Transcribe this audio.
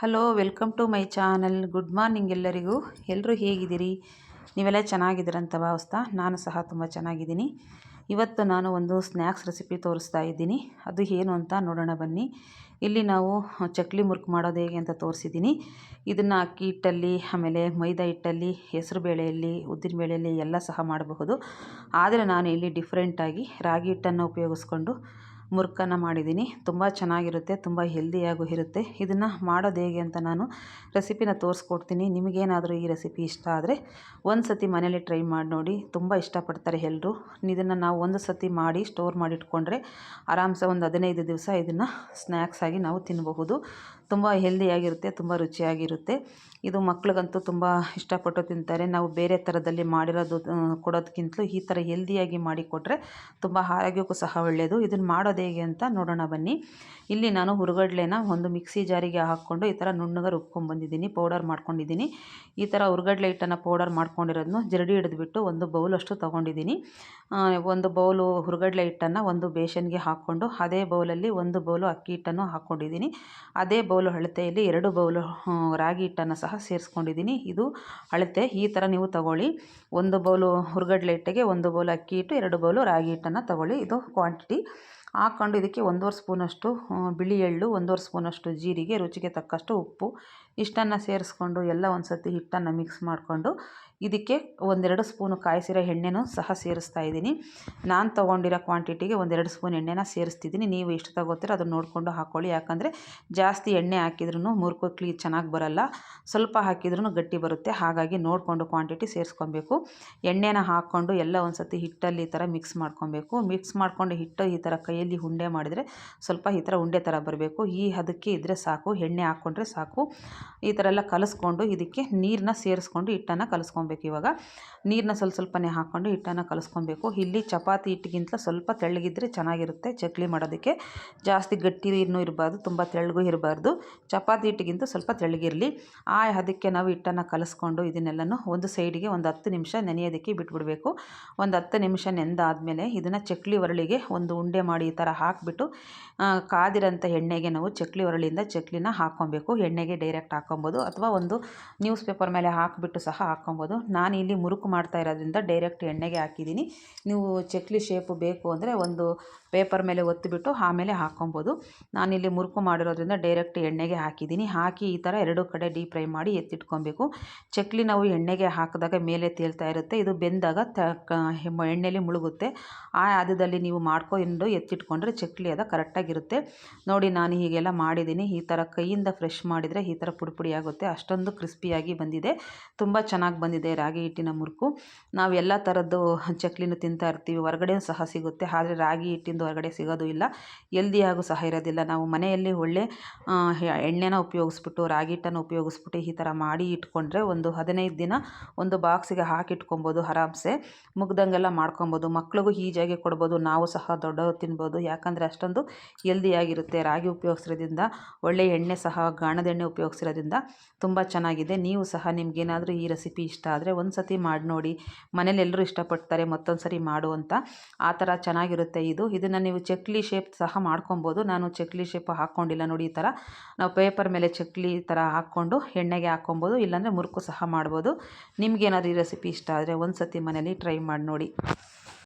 Hello welcome to my channel good morning ಎಲ್ಲರಿಗೂ. ಎಲ್ಲರೂ ಹೇಗಿದ್ದೀರಿ? ನೀವೆಲ್ಲ ಚೆನ್ನಾಗಿದ್ದೀರಂತ ಭಾವಿಸ್ತಾ ನಾನು ಸಹ ತುಂಬ ಚೆನ್ನಾಗಿದ್ದೀನಿ. ಇವತ್ತು ನಾನು ಒಂದು ಸ್ನ್ಯಾಕ್ಸ್ ರೆಸಿಪಿ ತೋರಿಸ್ತಾ ಇದ್ದೀನಿ. ಅದು ಏನು ಅಂತ ನೋಡೋಣ ಬನ್ನಿ. ಇಲ್ಲಿ ನಾವು ಚಕ್ಲಿ ಮುರುಕು ಮಾಡೋದು ಹೇಗೆ ಅಂತ ತೋರಿಸಿದ್ದೀನಿ. ಇದನ್ನು ಅಕ್ಕಿ ಹಿಟ್ಟಲ್ಲಿ, ಆಮೇಲೆ ಮೈದಾ ಹಿಟ್ಟಲ್ಲಿ, ಹೆಸರು ಬೇಳೆಯಲ್ಲಿ, ಉದ್ದಿನ ಬೇಳೆಯಲ್ಲಿ ಎಲ್ಲ ಸಹ ಮಾಡಬಹುದು. ಆದರೆ ನಾನು ಇಲ್ಲಿ ಡಿಫ್ರೆಂಟಾಗಿ ರಾಗಿ ಹಿಟ್ಟನ್ನು ಉಪಯೋಗಿಸ್ಕೊಂಡು ಮುರುಕನ್ನು ಮಾಡಿದ್ದೀನಿ. ತುಂಬ ಚೆನ್ನಾಗಿರುತ್ತೆ, ತುಂಬ ಹೆಲ್ದಿಯಾಗೂ ಇರುತ್ತೆ. ಇದನ್ನು ಮಾಡೋದು ಹೇಗೆ ಅಂತ ನಾನು ರೆಸಿಪಿನ ತೋರಿಸ್ಕೊಡ್ತೀನಿ. ನಿಮಗೇನಾದರೂ ಈ ರೆಸಿಪಿ ಇಷ್ಟ ಆದರೆ ಒಂದು ಸತಿ ಮನೇಲಿ ಟ್ರೈ ಮಾಡಿ ನೋಡಿ. ತುಂಬ ಇಷ್ಟಪಡ್ತಾರೆ ಎಲ್ಲರೂ ಇದನ್ನು ನಾವು ಒಂದು ಸತಿ ಮಾಡಿ ಸ್ಟೋರ್ ಮಾಡಿಟ್ಕೊಂಡ್ರೆ ಆರಾಮ್ಸೆ ಒಂದು ಹದಿನೈದು ದಿವಸ ಇದನ್ನು ಸ್ನ್ಯಾಕ್ಸ್ ಆಗಿ ನಾವು ತಿನ್ನಬಹುದು ತುಂಬ ಹೆಲ್ದಿಯಾಗಿರುತ್ತೆ, ತುಂಬ ರುಚಿಯಾಗಿರುತ್ತೆ. ಇದು ಮಕ್ಳಿಗಂತೂ ತುಂಬ ಇಷ್ಟಪಟ್ಟು ತಿಂತಾರೆ. ನಾವು ಬೇರೆ ಥರದಲ್ಲಿ ಮಾಡಿರೋದು ಕೊಡೋದಕ್ಕಿಂತಲೂ ಈ ಥರ ಹೆಲ್ದಿಯಾಗಿ ಮಾಡಿಕೊಟ್ರೆ ತುಂಬ ಆರೋಗ್ಯಕ್ಕೂ ಸಹ ಒಳ್ಳೆಯದು ಇದನ್ನು ಮಾಡೋದು ಹೇಗೆ ಅಂತ ನೋಡೋಣ ಬನ್ನಿ. ಇಲ್ಲಿ ನಾನು ಹುರುಗಡ್ಲೆನ ಒಂದು ಮಿಕ್ಸಿ ಜಾರಿಗೆ ಹಾಕ್ಕೊಂಡು ಈ ಥರ ನುಣ್ಣಗೆ ರುಬ್ಕೊಂಡ್ಬಂದಿದ್ದೀನಿ, ಪೌಡರ್ ಮಾಡ್ಕೊಂಡಿದ್ದೀನಿ. ಈ ಥರ ಹುರುಗಡ್ಲೆ ಹಿಟ್ಟನ್ನು ಪೌಡರ್ ಮಾಡ್ಕೊಂಡಿರೋದನ್ನು ಜರಡಿ ಹಿಡಿದ್ಬಿಟ್ಟು ಒಂದು ಬೌಲಷ್ಟು ತೊಗೊಂಡಿದ್ದೀನಿ. ಒಂದು ಬೌಲು ಹುರುಗಡ್ಲೆ ಹಿಟ್ಟನ್ನು ಒಂದು ಬೇಷನ್ಗೆ ಹಾಕ್ಕೊಂಡು ಅದೇ ಬೌಲಲ್ಲಿ ಒಂದು ಬೌಲು ಅಕ್ಕಿ ಹಿಟ್ಟನ್ನು ಹಾಕ್ಕೊಂಡಿದ್ದೀನಿ. ಅದೇ ಬೌಲು ಅಳತೆಯಲ್ಲಿ ಎರಡು ಬೌಲು ರಾಗಿ ಹಿಟ್ಟನ್ನು ಸಹ ಸೇರಿಸ್ಕೊಂಡಿದ್ದೀನಿ. ಇದು ಅಳತೆ ಈ ಥರ ನೀವು ತಗೊಳ್ಳಿ. ಒಂದು ಬೌಲು ಹುರುಗಡ್ಲೆ ಹಿಟ್ಟಿಗೆ ಒಂದು ಬೌಲು ಅಕ್ಕಿ ಹಿಟ್ಟು, ಎರಡು ಬೌಲು ರಾಗಿ ಹಿಟ್ಟನ್ನು ತಗೊಳ್ಳಿ. ಇದು ಕ್ವಾಂಟಿಟಿ. ಹಾಕ್ಕೊಂಡು ಇದಕ್ಕೆ ಒಂದೂವರೆ ಸ್ಪೂನಷ್ಟು ಬಿಳಿ ಎಳ್ಳು, ಒಂದೂವರೆ ಸ್ಪೂನಷ್ಟು ಜೀರಿಗೆ, ರುಚಿಗೆ ತಕ್ಕಷ್ಟು ಉಪ್ಪು, ಇಷ್ಟನ್ನು ಸೇರಿಸ್ಕೊಂಡು ಎಲ್ಲ ಒಂದು ಸರ್ತಿ ಹಿಟ್ಟನ್ನು ಮಿಕ್ಸ್ ಮಾಡಿಕೊಂಡು ಇದಕ್ಕೆ ಒಂದೆರಡು ಸ್ಪೂನು ಕಾಯಿಸಿರೋ ಎಣ್ಣೆನೂ ಸಹ ಸೇರಿಸ್ತಾ ಇದ್ದೀನಿ. ನಾನು ತೊಗೊಂಡಿರೋ ಕ್ವಾಂಟಿಟಿಗೆ ಒಂದೆರಡು ಸ್ಪೂನ್ ಎಣ್ಣೆನ ಸೇರಿಸ್ತಿದ್ದೀನಿ. ನೀವು ಎಷ್ಟು ತಗೋತೀರೋ ಅದನ್ನು ನೋಡಿಕೊಂಡು ಹಾಕ್ಕೊಳ್ಳಿ ಯಾಕಂದರೆ ಜಾಸ್ತಿ ಎಣ್ಣೆ ಹಾಕಿದ್ರೂ ಮುರುಕು ಚೆನ್ನಾಗಿ ಬರೋಲ್ಲ. ಸ್ವಲ್ಪ ಹಾಕಿದ್ರೂ ಗಟ್ಟಿ ಬರುತ್ತೆ. ಹಾಗಾಗಿ ನೋಡಿಕೊಂಡು ಕ್ವಾಂಟಿಟಿ ಸೇರಿಸ್ಕೊಬೇಕು. ಎಣ್ಣೆನ ಹಾಕ್ಕೊಂಡು ಎಲ್ಲ ಒಂದು ಸತಿ ಹಿಟ್ಟಲ್ಲಿ ಈ ಥರ ಮಿಕ್ಸ್ ಮಾಡ್ಕೊಬೇಕು. ಮಿಕ್ಸ್ ಮಾಡಿಕೊಂಡು ಹಿಟ್ಟು ಈ ಥರ ಕೈಯಲ್ಲಿ ಉಂಡೆ ಮಾಡಿದರೆ ಸ್ವಲ್ಪ ಈ ಥರ ಉಂಡೆ ಥರ ಬರಬೇಕು. ಈ ಅದಕ್ಕೆ ಇದ್ದರೆ ಸಾಕು. ಎಣ್ಣೆ ಹಾಕ್ಕೊಂಡ್ರೆ ಸಾಕು. ಈ ಥರ ಎಲ್ಲ ಕಲಿಸ್ಕೊಂಡು ಇದಕ್ಕೆ ನೀರನ್ನ ಸೇರಿಸ್ಕೊಂಡು ಹಿಟ್ಟನ್ನು ಕಲಿಸ್ಕೊಬೇಕು. ಇವಾಗ. ನೀರನ್ನ ಸ್ವಲ್ಪ ಸ್ವಲ್ಪನೇ ಹಾಕ್ಕೊಂಡು ಹಿಟ್ಟನ್ನು ಕಲಸ್ಕೊಬೇಕು. ಇಲ್ಲಿ ಚಪಾತಿ ಹಿಟ್ಟಿಗಿಂತ ಸ್ವಲ್ಪ ತೆಳ್ಳಗಿದ್ರೆ ಚೆನ್ನಾಗಿರುತ್ತೆ ಚಕ್ಲಿ ಮಾಡೋದಕ್ಕೆ. ಜಾಸ್ತಿ ಗಟ್ಟಿ ಇನ್ನೂ ಇರಬಾರ್ದು, ತುಂಬ ತೆಳ್ಳಗೂ ಇರಬಾರ್ದು. ಚಪಾತಿ ಹಿಟ್ಟಿಗಿಂತ ಸ್ವಲ್ಪ ತೆಳ್ಳಗಿರಲಿ. ಆ ಅದಕ್ಕೆ ನಾವು ಹಿಟ್ಟನ್ನು ಕಲಸ್ಕೊಂಡು ಇದನ್ನೆಲ್ಲನೂ ಒಂದು ಸೈಡಿಗೆ ಒಂದು ಹತ್ತು ನಿಮಿಷ ನೆನೆಯೋದಕ್ಕೆ ಬಿಟ್ಬಿಡಬೇಕು. ಒಂದು ಹತ್ತು ನಿಮಿಷ ನೆಂದಾದಮೇಲೆ ಇದನ್ನು ಚಕ್ಲಿ ಒರಳಿಗೆ ಒಂದು ಉಂಡೆ ಮಾಡಿ ಈ ಥರ ಹಾಕಿಬಿಟ್ಟು ಕಾದಿರೋಂಥ ಎಣ್ಣೆಗೆ ನಾವು ಚಕ್ಲಿ ಒರಳಿಂದ ಚಕ್ಲಿನ ಹಾಕ್ಕೊಬೇಕು. ಎಣ್ಣೆಗೆ ಡೈರೆಕ್ಟ್ ಹಾಕ್ಕೊಬೋದು ಅಥವಾ ಒಂದು ನ್ಯೂಸ್ ಪೇಪರ್ ಮೇಲೆ ಹಾಕಿಬಿಟ್ಟು ಸಹ ಹಾಕ್ಕೊಬೋದು. ನಾನು ಇಲ್ಲಿ ಮುರುಕು ಮಾಡ್ತಾ ಇರೋದ್ರಿಂದ ಡೈರೆಕ್ಟ್ ಎಣ್ಣೆಗೆ ಹಾಕಿದ್ದೀನಿ. ನೀವು ಚಕ್ಲಿ ಶೇಪು ಬೇಕು ಅಂದರೆ ಒಂದು ಪೇಪರ್ ಮೇಲೆ ಒತ್ತಿಬಿಟ್ಟು ಆಮೇಲೆ ಹಾಕ್ಕೊಬೋದು. ನಾನಿಲ್ಲಿ ಮುರುಕು ಮಾಡಿರೋದ್ರಿಂದ ಡೈರೆಕ್ಟ್ ಎಣ್ಣೆಗೆ ಹಾಕಿದ್ದೀನಿ. ಹಾಕಿ ಈ ಥರ ಎರಡು ಕಡೆ ಡೀಪ್ ಫ್ರೈ ಮಾಡಿ ಎತ್ತಿಟ್ಕೊಬೇಕು. ಚಕ್ಲಿ ನಾವು ಎಣ್ಣೆಗೆ ಹಾಕಿದಾಗ ಮೇಲೆ ತೇಲ್ತಾ ಇರುತ್ತೆ. ಇದು ಬೆಂದಾಗ ತ ಎಣ್ಣೆಲಿ ಮುಳುಗುತ್ತೆ. ಆ ಹದದಲ್ಲಿ ನೀವು ಮಾಡ್ಕೊಂಡು ಎತ್ತಿಟ್ಕೊಂಡ್ರೆ ಚಕ್ಲಿ ಅದ ಕರೆಕ್ಟಾಗಿರುತ್ತೆ. ನೋಡಿ ನಾನು ಹೀಗೆಲ್ಲ ಮಾಡಿದ್ದೀನಿ. ಈ ಥರ ಕೈಯಿಂದ ಫ್ರೆಶ್ ಮಾಡಿದರೆ ಈ ಥರ ಪುಡಿ ಪುಡಿ ಆಗುತ್ತೆ. ಅಷ್ಟೊಂದು ಕ್ರಿಸ್ಪಿಯಾಗಿ ಬಂದಿದೆ. ತುಂಬ ಚೆನ್ನಾಗಿ ಬಂದಿದೆ. ರಾಗಿ ಹಿಟ್ಟಿನ ಮುರುಕು. ನಾವು ಎಲ್ಲ ಥರದ್ದು ಚಕ್ಲಿನೂ ತಿಂತಾ ಇರ್ತೀವಿ. ಹೊರಗಡೆ ಸಹ ಸಿಗುತ್ತೆ. ಆದರೆ ರಾಗಿ ಹಿಟ್ಟಿಂದು ಹೊರಗಡೆ ಸಿಗೋದು ಇಲ್ಲ. ಎಲ್ದಿಯಾಗೂ ಸಹ ಇರೋದಿಲ್ಲ. ನಾವು ಮನೆಯಲ್ಲಿ ಒಳ್ಳೆ ಎಣ್ಣೆನ ಉಪಯೋಗಿಸ್ಬಿಟ್ಟು, ರಾಗಿ ಹಿಟ್ಟನ್ನು ಉಪಯೋಗಿಸ್ಬಿಟ್ಟು ಈ ಥರ ಮಾಡಿ ಇಟ್ಕೊಂಡ್ರೆ ಒಂದು ಹದಿನೈದು ದಿನ ಒಂದು ಬಾಕ್ಸಿಗೆ ಹಾಕಿ ಇಟ್ಕೊಬೋದು ಆರಾಮ್ಸೆ. ಮುಗ್ದಂಗೆಲ್ಲ ಮಾಡ್ಕೊಬೋದು. ಮಕ್ಳಿಗೂ ಈಜಾಗಿ ಕೊಡ್ಬೋದು. ನಾವು ಸಹ ದೊಡ್ಡವರು ತಿನ್ಬೋದು. ಯಾಕಂದರೆ ಅಷ್ಟೊಂದು ಎಲ್ದಿಯಾಗಿರುತ್ತೆ ರಾಗಿ ಉಪಯೋಗಿಸಿರೋದ್ರಿಂದ, ಒಳ್ಳೆ ಎಣ್ಣೆ ಸಹ ಗಾಣದ ಎಣ್ಣೆ ಉಪಯೋಗಿಸಿರೋದ್ರಿಂದ ತುಂಬ ಚೆನ್ನಾಗಿದೆ. ನೀವು ಸಹ ನಿಮಗೇನಾದರೂ ಈ ರೆಸಿಪಿ ಇಷ್ಟ ಆದರೆ ಒಂದು ಸತಿ ಮಾಡಿ ನೋಡಿ. ಮನೇಲಿ ಎಲ್ಲರೂ ಇಷ್ಟಪಡ್ತಾರೆ ಮತ್ತೊಂದು ಸರಿ ಮಾಡು ಅಂತ. ಆ ಥರ ಚೆನ್ನಾಗಿರುತ್ತೆ ಇದು. ಇದನ್ನು ನೀವು ಚಕ್ಲಿ ಶೇಪ್ ಸಹ ಮಾಡ್ಕೊಬೋದು. ನಾನು ಚಕ್ಲಿ ಶೇಪ್ ಹಾಕ್ಕೊಂಡಿಲ್ಲ ನೋಡಿ ಈ ಥರ ನಾವು ಪೇಪರ್ ಮೇಲೆ ಚಕ್ಲಿ ಥರ ಹಾಕ್ಕೊಂಡು ಎಣ್ಣೆಗೆ ಹಾಕ್ಕೊಬೋದು. ಇಲ್ಲಾಂದರೆ ಮುರುಕು ಸಹ ಮಾಡ್ಬೋದು. ನಿಮಗೇನಾದ್ರು ಈ ರೆಸಿಪಿ ಇಷ್ಟ ಆದರೆ ಒಂದು ಸತಿ ಮನೇಲಿ ಟ್ರೈ ಮಾಡಿ ನೋಡಿ.